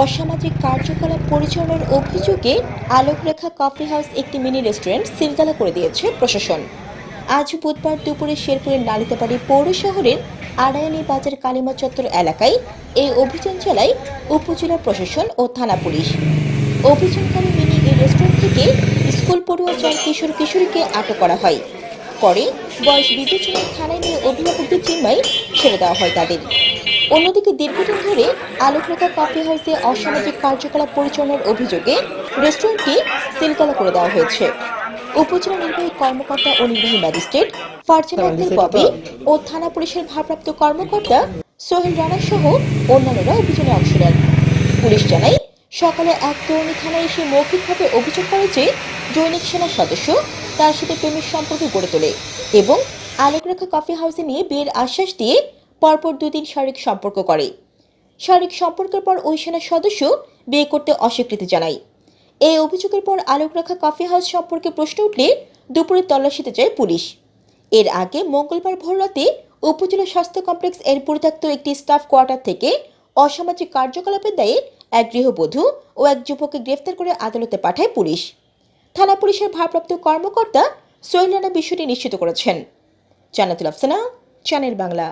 অসামাজিক কার্যকলাপ পরিচালনার অভিযোগে আলোকরেখা কফি হাউস একটি মিনি রেস্টুরেন্ট সিলগালা করে দিয়েছে প্রশাসন। আজ বুধবার দুপুরে শেরপুরের নালিতাবাড়ি পৌর শহরের আড়ায়ানি বাজার কালিমা চত্বর এলাকায় এই অভিযান চালায় উপজেলা প্রশাসন ও থানা পুলিশ। অভিযানকারী মিনি এই রেস্টুরেন্ট থেকে স্কুল পড়ুয়া চার কিশোর কিশোরীকে আটক করা হয়। পরে বয়স বিবেচনায় থানায় অভিভাবকদের জিম্মায় ছেড়ে দেওয়া হয় তাদের। অন্যদিকে দীর্ঘদিন ধরে আলোকরেখা কফি হাউসে অসামাজিক কার্যকলাপ পরিচালনার অভিযোগে রেস্টুরেন্টটি সিলগালা করে দেওয়া হয়েছে। উপজেলা নির্বাহী কর্মকর্তা ও নির্বাহী ম্যাজিস্ট্রেট ফারজানা আক্তার ববি ও থানা পুলিশের ভারপ্রাপ্ত কর্মকর্তা সোহেল রানা সহ অন্যান্যরা অভিযানে অংশ নেন। পুলিশ জানায় সকালে এক তরুণী থানায় এসে মৌখিকভাবে অভিযোগ করে যে জৈনিক সেনার সদস্য তার সাথে প্রেমের সম্পর্ক গড়ে তোলে এবং আলোকরেখা কফি হাউসে নিয়ে বিয়ের আশ্বাস দিয়ে পরপর দুদিন শারীরিক সম্পর্ক করে। শারীরিক সম্পর্কের পর ওই সেনার সদস্য বিয়ে করতে অস্বীকৃতি জানায়। এই অভিযোগের পর আলোকরেখা কফি হাউস সম্পর্কে প্রশ্ন উঠলে দুপুরে তল্লাশিতে যায় পুলিশ। এর আগে মঙ্গলবার ভোররাতে উপজেলা স্বাস্থ্য কমপ্লেক্স এর পরিত্যক্ত একটি স্টাফ কোয়ার্টার থেকে অসামাজিক কার্যকলাপের দায়ে এক গৃহবধূ ও এক যুবককে গ্রেফতার করে আদালতে পাঠায় পুলিশ। থানা পুলিশের ভারপ্রাপ্ত কর্মকর্তা সোহেল রানা বিষয়টি নিশ্চিত করেছেন। জান্নাতুল আফসানা চ্যানেল বাংলা।